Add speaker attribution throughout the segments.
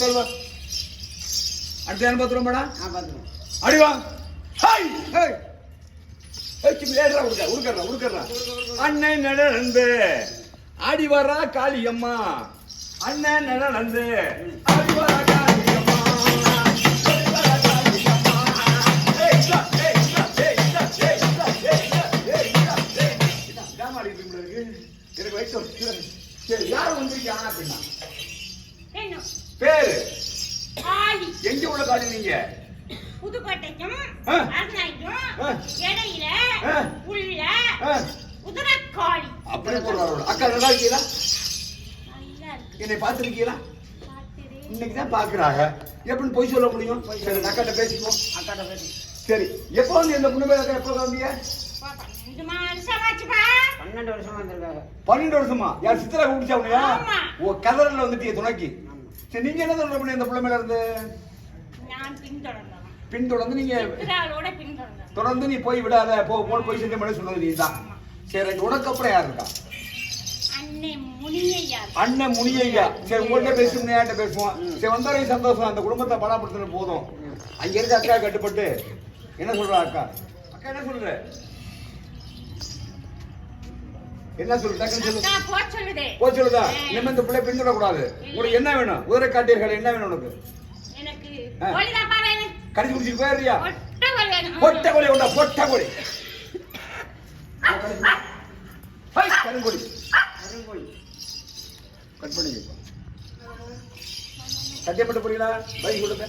Speaker 1: அடுத்த வா அடுத்த
Speaker 2: ஆ பார்த்துருவோம்
Speaker 1: அடிவா ஹாய் ஹேய். அண்ணன் நடந்து ஆடி வரா காளியம்மா. அண்ணன் நடந்து ஆடி வரா அக்கா நல்லா இருக்கீங்களா என்னை பார்த்துருக்கீங்களா?
Speaker 3: பார்த்துரு.
Speaker 1: இன்னைக்கு தான் பாக்குறாங்க எப்படின்னு பொய் சொல்ல முடியும்? சரி அக்காட்ட பேசிக்குவோம்.
Speaker 2: அக்காட்ட பேசி
Speaker 1: சரி எப்போ வந்து இந்த பொண்ணு பேர எப்போ வந்தீங்க
Speaker 3: பன்னெண்டு
Speaker 2: வருஷமா
Speaker 1: பன்னெண்டு வருஷமா? யார் சித்திரா கூப்பிடுச்சா உனையா. ஓ கதறல வந்துட்டிய துணைக்கு. சரி நீங்க என்ன சொல்ல பண்ணி இந்த பிள்ளை மேல இருந்து? பின்தொடர்ந்து நீங்க தொடர்ந்து நீ போய் விடாத. போ போன போய் செஞ்ச மாதிரி சொன்னது நீ தான் சரி உனக்கு அப்புறம் யார் இருக்கா? அண்ணன் முனியையா? சரி உங்கள்கிட்ட பேசி முனையாட்ட பேசுவோம்? சரி வந்தாலே சந்தோஷம். அந்த குடும்பத்தை பலாப்படுத்துறது போதும். அங்க இருக்க அக்கா கட்டுப்பட்டு என்ன சொல்றா அக்கா? அக்கா என்ன சொல்ற? என்ன
Speaker 3: சொல்லுதே.
Speaker 1: போ சொல்லுதா? இனிமே இந்த பிள்ளை பின்தொட கூடாது உனக்கு என்ன வேணும்? உதிரை காட்டீர்கள் என்ன வேணும் உனக்கு? கடிச்சு குடிச்சிட்டு போயிடுறியா? பொட்ட உண்டா? பொட்ட கருங்கோழி
Speaker 2: கருங்கோழி.
Speaker 1: கட் பண்ணி சத்தியப்பட்டு புரியல பைக் கொடுங்க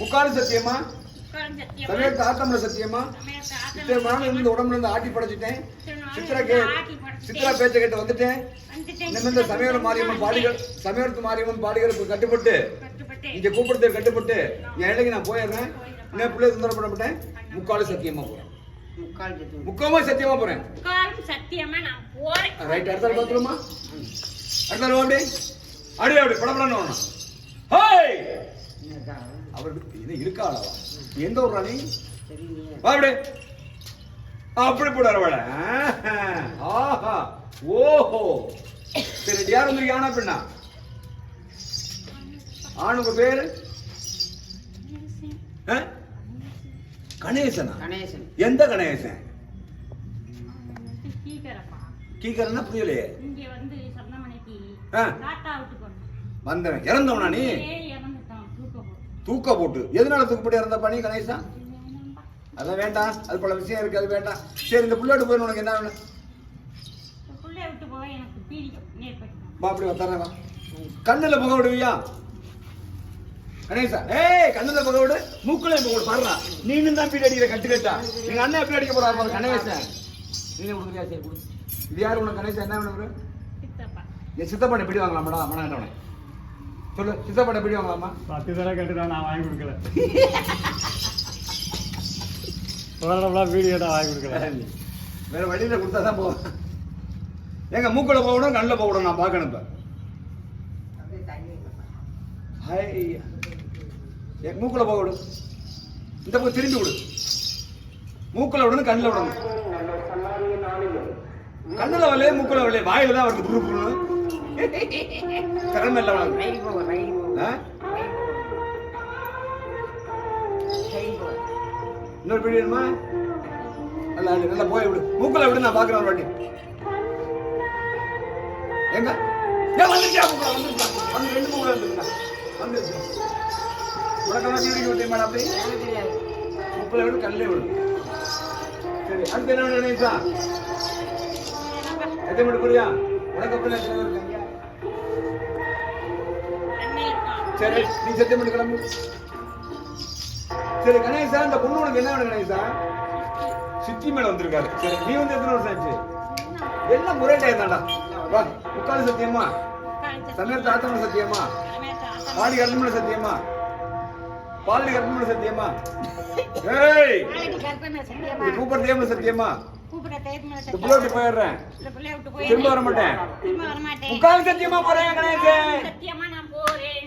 Speaker 1: முக்காடு சத்தியமா. சமயத்து ஆத்தம்ல சத்தியமா இத்தனை நாள் இந்த உடம்புல இருந்து ஆட்டி படைச்சிட்டேன். சித்திரா கே. சித்திரா பேச்சை கேட்டு வந்துட்டேன். இந்த சமயவர மாரியம்மன் பாடிகள் சமயத்து மாரியம்மன் பாடிகளுக்கு கட்டுப்பட்டு. இங்க கூப்பிடுறது கட்டுப்பட்டு என் இடைக்கு நான் போயிடுறேன். இன்னும் பிள்ளை சுந்தரம் பண்ண மாட்டேன். முக்காடு சத்தியமா போறேன்
Speaker 2: முக்கால்
Speaker 1: முக்காமா சத்தியமா போறேன்.
Speaker 3: உட்காரும் சத்தியமா நான் போறேன்.
Speaker 1: ரைட் அடுத்த பாத்துருமா அடுத்த அப்படி அடி அப்படி படப்படன்னு வரணும். ஹேய்! அவர் இது இருக்காளவா எந்த ஊர் ராணி? அப்படி அப்படி போடாரு அவள ஆஹா. ஓஹோ. சரி யார் வந்து யானா பெண்ணா? ஆணுக்கு பேரு? ஆ? கணேசனா?
Speaker 2: கணேசன்.
Speaker 1: எந்த கணேசன்? கீக்கறன்னா புரியலையே.
Speaker 3: இங்க வந்து.
Speaker 1: வந்தவன். இறந்தவனா நீ?
Speaker 3: தூக்க போட்டு.
Speaker 1: எதனால தூக்கப்பட்டு இறந்த பண்ணி கணேசா. அதான் வேண்டாம். அது பல விஷயம் இருக்கு. அது வேண்டாம். சரி இந்த புள்ளோட்டு போய் உனக்கு என்ன வேணும்? அப்படி வா. கண்ணுல புகை விடுவியா? கணேசா ஏய் கண்ணுல புகை விடு மூக்குல புகை விடு பாருடா நீனும் தான் பீடி அடிக்கிற கட்டு கட்டா. எங்க அண்ணன் எப்படி அடிக்க போறாரு பாரு கணேசன். நீங்க கொடுக்குறியா சரி கொடு. இது யாரு உனக்கு கணேசன்? என்ன வேணும் என் சித்தப்பாட்ட பிடி வாங்கலாமாடா மன ஆண்டவனே சொல்லு சித்தப்பாட்ட பிடி வாங்கலாமா?
Speaker 4: பத்து தடவை நான் வாங்கி கொடுக்கல. ஓரளவுலாம் வீடியோ கேட்டால் வாங்கி கொடுக்கல.
Speaker 1: வேற வழியில கொடுத்தா தான் போவேன் எங்க மூக்குல போகணும் கண்ணில் போகணும் நான் பார்க்கணும் இப்ப.
Speaker 2: அப்படியே தள்ளி வைப்பா.
Speaker 1: ஹாய் என் மூக்குல போக விடு. இந்த பக்கம் திரும்பி விடு. மூக்குல விடணும் கண்ணில் விடணும். கண்ணில் வரலையே மூக்குல வரலையே. வாயில தான் வருது புரு புருன்னு திறமை இல்லை இன்னொரு பீடி வேணுமா? நல்லா நல்லா போய் விடு. மூக்குல விடு நான் பாக்குறேன் ஒரு வாட்டி. எங்க ஏன் வந்துருச்சா மூக்குல? வந்துருச்சா வந்து ரெண்டு மூக்குல வந்துருக்கா வந்துருச்சு. உனக்கு டிவி மேடம் அப்படி?
Speaker 2: எனக்கு தெரியாது
Speaker 1: மூக்குல விடு. சரி அடுத்து என்ன வேணும் நினைச்சா? எத்தனை மணி புரியா உனக்கு சரி நீ சத்தியம் பண்ணி கிளம்பு. சரி கணேசா பொண்ணு உனக்கு என்ன வேணும் கணேசா? சித்தி மேல வந்திருக்காரு. சரி நீ வந்து எத்தனை வருஷம் ஆச்சு? எல்லாம் ஒரே டைம் வா முக்கால் சத்தியமா சமயத்து ஆத்தமன சத்தியமா பாடி கருமன சத்தியமா பாலடி கருமன சத்தியமா ஏய் இது கூப்பிட தேவன சத்தியமா போயிடுறேன். திரும்ப வர மாட்டேன் முக்கால் சத்தியமா போறேன் கணேசன்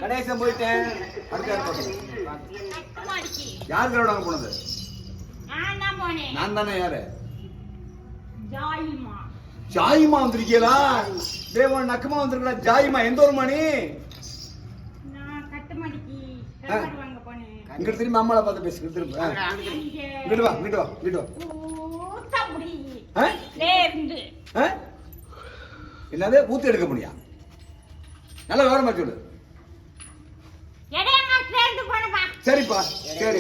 Speaker 1: கணேசன் போயிட்டேன். யார் கரோட போனது?
Speaker 3: நான் தான்
Speaker 1: யாரு?
Speaker 3: ஜாயிமா.
Speaker 1: ஜாயிமா வந்திருக்கீங்களா? தேவன் நக்கமா வந்திருக்கா ஜாயிமா எந்த ஒரு மணி
Speaker 3: நான் கருவாடு வாங்க போனேன்
Speaker 1: இங்கிட்டு திரும்பி அம்மாவை பார்த்து பேசு திரும்ப. இங்கிட்டு வா இங்கிட்டு வா இங்கிட்டு வா? என்னது? ஊத்தி எடுக்க முடியா? நல்ல விவரமா சொல்லு. சரிப்பா சரி.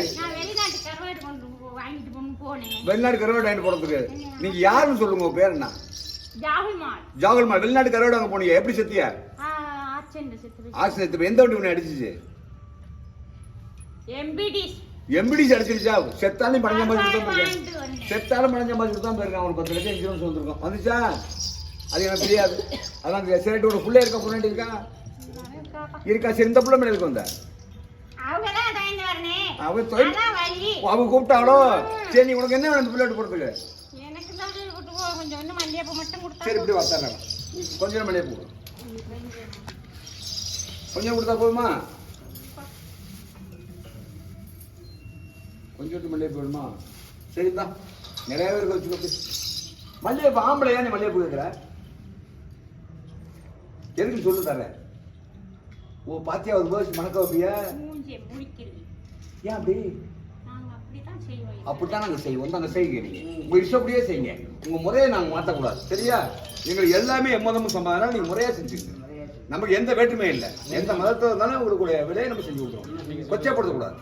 Speaker 3: வெளிநாட்டு கருவாடு வாங்கிட்டு
Speaker 1: போறதுக்கு. நீங்க யாருன்னு சொல்லுங்க உங்க பேர் என்ன? ஜாகல்மா வெளிநாட்டு கருவாடு வாங்க போனீங்க. எப்படி செத்தியா
Speaker 3: செத்து
Speaker 1: எந்த வண்டி உன்னை அடிச்சிச்சு?
Speaker 3: எம்பிடிஸ்
Speaker 1: எம்பிடிஸ் அடிச்சிருச்சா? செத்தாலும் பணஞ்ச மாதிரி கொடுத்தா போயிருக்கேன். செத்தாலும் பணஞ்ச மாதிரி கொடுத்தா போயிருக்கான். அவனுக்கு பத்து லட்சம் இன்சூரன்ஸ் வந்திருக்கும். வந்துச்சா? அது எனக்கு தெரியாது. அதான் சரிட்டு ஒரு பிள்ளை இருக்க பொண்ணு இருக்கா? இருக்கா. சரி இந்த பிள்ளை மேல இருக்கு வந்த?
Speaker 3: அவங்கதான் தயந்து வரனே
Speaker 1: அவன் தொழில்
Speaker 3: அதான் வழி.
Speaker 1: அவன் கூப்பிட்டாளோ? சரி நீ உனக்கு என்ன வேணும் இந்த பிள்ளை போறதுக்கு
Speaker 3: எனக்கு தான் கூட்டு போ. கொஞ்சம் வந்து மல்லிகைப்பூ மட்டும் கொடுத்தா
Speaker 1: சரி இப்படி வந்தாங்க கொஞ்சம் போடும் கொஞ்சம் கொடுத்தா போதுமா? கொஞ்சம் மல்லிகை போடுமா சரிதான் நிறைய பேருக்கு வச்சுக்கோ மல்லிகைப்பூ ஆம்பளை ஏன் நீ மல்லிகைப்பூ கேட்குற? எதுக்கு சொல்லு தரேன் ஓ பாத்தியா ஒரு பேர்ஸ் மணக்க வைப்பியா? ஏன் அப்படி?
Speaker 3: அப்படித்தான்
Speaker 1: நாங்கள் செய்வோம். நாங்கள் செய்யுங்க நீங்க. உங்க இஷ்டப்படியே செய்யுங்க உங்க முறையை நாங்கள் மாற்றக்கூடாது சரியா? எங்களுக்கு எல்லாமே எம்மதமும் சமாதானம். நீங்க முறையா செஞ்சுங்க நமக்கு எந்த வேற்றுமையும் இல்லை. எந்த மதத்தை இருந்தாலும் உங்களுடைய விலையை நம்ம செஞ்சு விட்டுறோம் கொச்சைப்படுத்தக்கூடாது.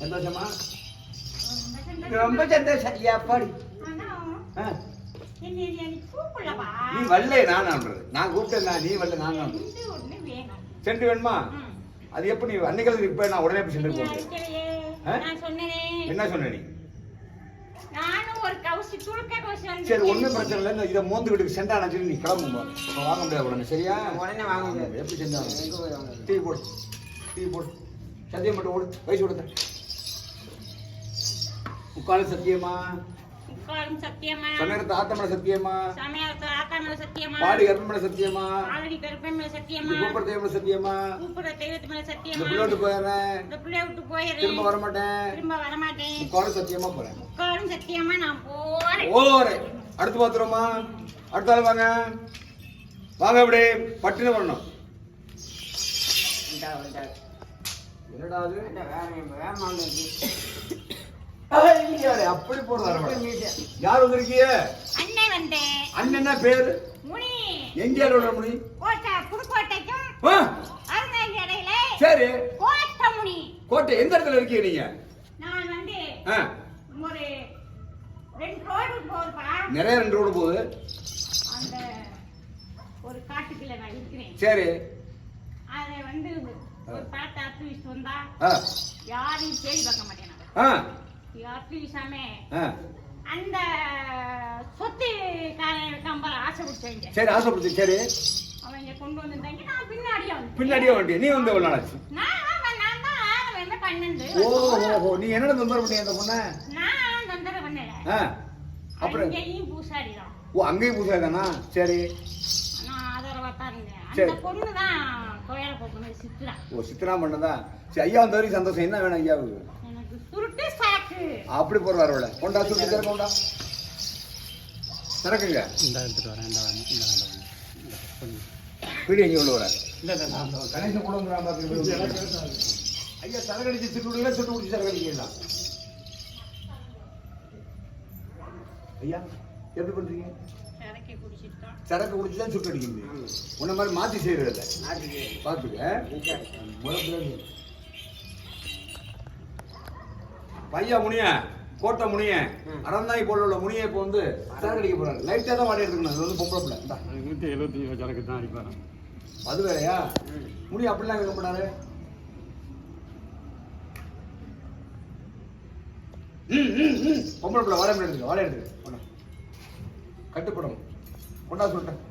Speaker 1: சந்தோஷமா? ரொம்ப சந்தோஷம் ஐயா பாடி.
Speaker 3: ஆனா
Speaker 1: ஆ.
Speaker 3: என்ன நீ
Speaker 1: வரல நான் ஆன்றது நான் கூப்பிட்டேன் நீ வரல நான்
Speaker 3: ஒண்ணு வேணும்.
Speaker 1: அது எப்படி அன்னைக்கு இப்ப நான் உடனே போய்
Speaker 3: சொன்னேனே.
Speaker 1: என்ன சொன்ன நீ?
Speaker 3: நானும் ஒரு கவுசி துளுக்க கவுசி வந்து
Speaker 1: சரி ஒண்ணும் பிரச்சனை இல்லை. இந்த இதை மோந்து வீட்டுக்கு சொல்லி நீ அப்ப வாங்க முடியாது உடனே. சரியா?
Speaker 2: உடனே வாங்க முடியாது.
Speaker 1: எப்படி செஞ்சாங்க
Speaker 2: எங்க போய் வாங்க?
Speaker 1: டீ போடு. டீ போடு. சத்தியம் மட்டும் ஓடு வயசு கொடுத்த முக்கால் சத்தியமா
Speaker 3: உட்காரும் சத்தியமா
Speaker 1: ஆத்தமன சத்தியமா
Speaker 3: ஆத்தாமல சத்தியமா?
Speaker 1: பாடி சத்தியமா?
Speaker 3: ஆலடி கருப்பை மேல சத்தியமா
Speaker 1: கூப்பிட தெய்வம் சத்தியமா?
Speaker 3: கூப்பிட தெய்வத்து மேல
Speaker 1: இந்த
Speaker 3: சத்தியமா
Speaker 1: பிள்ளோட்டு போயிடுறேன்.
Speaker 3: இந்த பிள்ளைய விட்டு போயிடுறேன்
Speaker 1: திரும்ப வர மாட்டேன்
Speaker 3: திரும்ப வரமாட்டேன்.
Speaker 1: முக்கால் சத்தியமா போறேன்.
Speaker 3: உட்காரும் சத்தியமா நான் போறேன்.
Speaker 1: அடுத்து பாத்துருமா அடுத்த ஆள் வாங்க. வாங்க அப்படி
Speaker 2: வந்தா வந்தா
Speaker 1: என்னடா அது?
Speaker 2: வேற வேற
Speaker 1: அப்படி போடுறாரு யார்? வந்திருக்கீங்க
Speaker 3: அண்ணன் வந்தேன்
Speaker 1: அண்ணன் பேரு?
Speaker 3: முனி.
Speaker 1: எங்க யாரோட முடி
Speaker 3: கோட்டை புதுக்கோட்டைக்கும் இடையில
Speaker 1: சரி.
Speaker 3: கோட்டை முனி.
Speaker 1: கோட்டை எந்த இடத்துல இருக்கீங்க நீங்க?
Speaker 3: நான் வந்து ஒரு ரெண்டு ரோடு போகுதுப்பா.
Speaker 1: நிறைய ரெண்டு ரோடு போகுது.
Speaker 3: அந்த ஒரு காட்டுக்குள்ள நான் இருக்கிறேன்.
Speaker 1: சரி.
Speaker 3: அதை வந்து ஒரு பாட்டை அத்துவிச்சு வந்தா யாரையும் தேடி பார்க்க மாட்டேன் அந்த சொத்து
Speaker 1: சரி ஆசைப்படுச்சு சரி.
Speaker 3: அவங்க கொண்டு வந்திருந்தாங்க. நான் பின்னாடியே வந்து
Speaker 1: பின்னாடியே வண்டி நீ வந்து எவ்வளவு நாள் ஆச்சு
Speaker 3: நான் அவன் நான் தான் ஆரம்பம் என்ன பன்னெண்டு?
Speaker 1: ஓ ஓ ஓ நீ என்னடா தொந்தரவு பண்ணி அந்த பொண்ணை?
Speaker 3: நான் தொந்தரவு பண்ணல.
Speaker 1: ஆ, அப்புறம்?
Speaker 3: அங்கேயும் தான்
Speaker 1: ஓ அங்கேயும் பூசா தானா சரி.
Speaker 3: நான் ஆதரவா தான் இருந்தேன்.
Speaker 1: சரி.
Speaker 3: அந்த பொண்ணு தான் கோயில போக்கணும் சித்ரா
Speaker 1: ஓ சித்தனா பண்ணதா சரி ஐயா வந்த வரைக்கும் சந்தோஷம். என்ன வேணும் ஐயாவுக்கு?
Speaker 3: எனக்கு
Speaker 1: அப்படி போடுறாரு அவளை. கொண்டா சுட்டு திறக்க கொண்டா. திறக்குங்க.
Speaker 4: இந்த எடுத்துட்டு வரேன் இந்த வரேன் இந்த வேண்டாம்
Speaker 1: வீடு எங்கே உள்ள வர.
Speaker 4: இல்லை இல்லை நான் இந்த
Speaker 1: கணேசன் பார்த்துக்கிட்டு ஐயா சரகடிச்சு சுட்டு விடுங்க சுட்டு குடிச்சு சரகடிக்கலாம் ஐயா எப்படி பண்றீங்க? சரக்கு குடிச்சு தான் சுட்டு அடிக்கிறது உன்ன மாதிரி மாத்தி செய்யறது இல்லை.
Speaker 2: நாட்டுக்கு
Speaker 1: பார்த்துக்க பையா முனிய கோட்டை முனிய. அறந்தாய் போல உள்ள முனிய இப்போ வந்து சரக்கு அடிக்க போறாரு. லைட்டா தான் வாடி எடுத்துக்கணும் அது வந்து பொம்பளை பிள்ளை.
Speaker 4: நூற்றி எழுபத்தஞ்சு சரக்கு தான் அடிப்பாரு
Speaker 1: அது வேறயா? முனி அப்படிலாம் மாட்டாரு. ம். பொம்பளை பிள்ளை வாடகை எடுத்துக்க வாடகை எடுத்துக்க. கட்டுப்படும். கொண்டா சொல்லிட்டேன்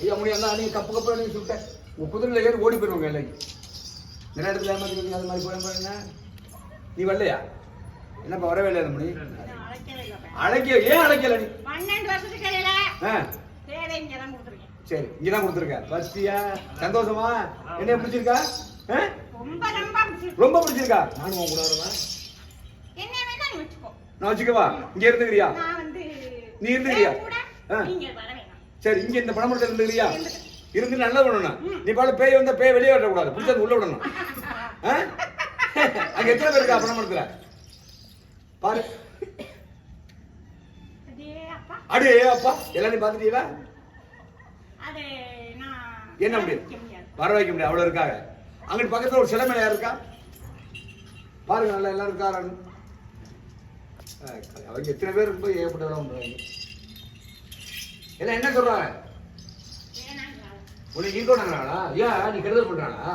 Speaker 1: ஐயா முனி அண்ணா நீங்க கப்பு கப்பு நீங்க சொல்லிட்டேன் உங்க குதிரையில ஏறி ஓடி போயிருவாங்க இல்லைங்க நிறைய இடத்துல ஏமாத்திருக்கீங்க அது மாதிரி போய் பாருங்க. நீ வரலையா? என்னப்பா வரவே இல்லை முனி
Speaker 3: நான் அழைக்கவே இல்லை
Speaker 1: அழைக்க ஏன் அழைக்கல நீ?
Speaker 3: பன்னெண்டு வருஷத்துக்கு வேற இங்க தான்
Speaker 1: சரி கொடுத்துருக்க. பஸ்டியா சந்தோஷமா? என்ன பிடிச்சிருக்கா?
Speaker 3: ரொம்ப பிடிச்சிருக்கு.
Speaker 1: நானும் உன் கூட வருவேன். நான் வச்சுக்கவா? இங்க இருந்துக்கிறியா? நீ இருந்துக்கிறியா? ஆ. சரி இங்க இந்த பணமரத்தில் இருந்துக்கிறியா. இருந்து நல்லா பண்ணணும். நீ பால பேய் வந்தா பேய் வெளியே விடக்கூடாது பிடிச்சது உள்ள விடணும்? அங்க எத்தனை பேர் இருக்கா பணமரத்துல பாரு. அடே அப்பா. எல்லாரையும் பாத்துட்டீங்களா என்ன முடியும் வர வைக்க முடியாது. அவ்வளவு இருக்காங்க. அங்கிட்டு பக்கத்துல ஒரு சிலை மேல இருக்கா பாருங்க நல்லா எல்லாரும் இருக்காரான்னு ஆ, அவங்க எத்தனை பேர் போய் ஏகப்பட்ட வேலை பண்றாங்க எல்லாம் என்ன சொல்றாங்க. உனக்கு இருக்கணுங்கிறாளா ஏன் நீ கெடுதல் பண்றாளா?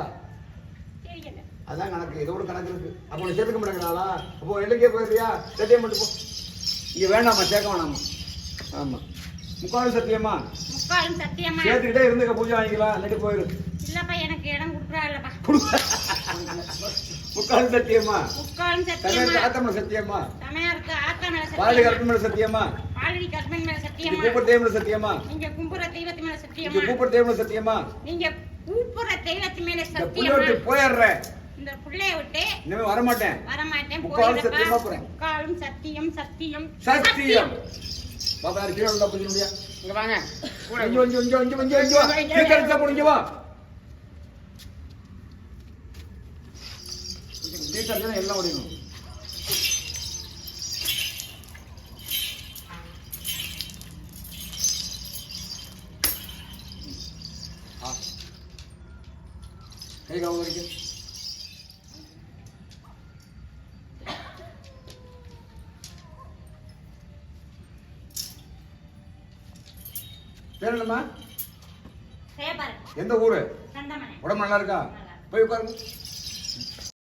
Speaker 1: அதான் கணக்கு இதோட கணக்கு இருக்கு. அப்போ உன்னை சேர்த்துக்க மாட்டேங்கிறாளா? அப்போ எல்லைக்கே போயிருக்கியா சத்தியம் போ. இங்க வேண்டாமா சேர்க்க வேணாமா ஆமா. முக்கால் சத்தியமா?
Speaker 3: முக்காலும் சத்தியமா?
Speaker 1: சேர்த்துக்கிட்டே இருந்துக்க பூஜை வாங்கிக்கலாம் இல்லாட்டி போயிரு.
Speaker 3: இல்லப்பா எனக்கு இடம் கொடுக்குறா இல்லப்பா.
Speaker 1: முக்கால் சத்தியமா?
Speaker 3: முக்காலும் சத்தியமா?
Speaker 1: ஆத்தம சத்தியமா?
Speaker 3: தமிழருக்கு ஆத்தா மேல சத்தியமா?
Speaker 1: சத்தியமா?
Speaker 3: நீங்க கும்புற தெய்வத்து மேல சத்தியமா?
Speaker 1: கூப்பிட தேவன சத்தியமா?
Speaker 3: நீங்க கூப்புற தெய்வத்து மேல
Speaker 1: இந்த
Speaker 3: சத்தியமா?
Speaker 1: விட்டு போயிடுறேன்
Speaker 3: இந்த புள்ளைய விட்டு
Speaker 1: இனிமே வரமாட்டேன்.
Speaker 3: வரமாட்டேன்.
Speaker 1: முக்காலும் சத்தியமா போறேன்.
Speaker 3: சத்தியம் சத்தியம்
Speaker 1: சத்தியம். பாப்பா யாரு கீழே வந்தா புரிஞ்ச முடியா
Speaker 2: இங்க வாங்க. கூட
Speaker 1: இங்க இங்க இங்க இங்க இங்க இங்க வா. சீக்கிரம் சாப்பிடு இங்க வா. சீக்கிரம் எல்லாம் ஓடிடும் கை காவல் வரைக்கும் பேர் என்னம்மா?
Speaker 3: சேபாரு
Speaker 1: எந்த ஊரு? உடம்பு நல்லா இருக்கா. போய் உட்காருங்க.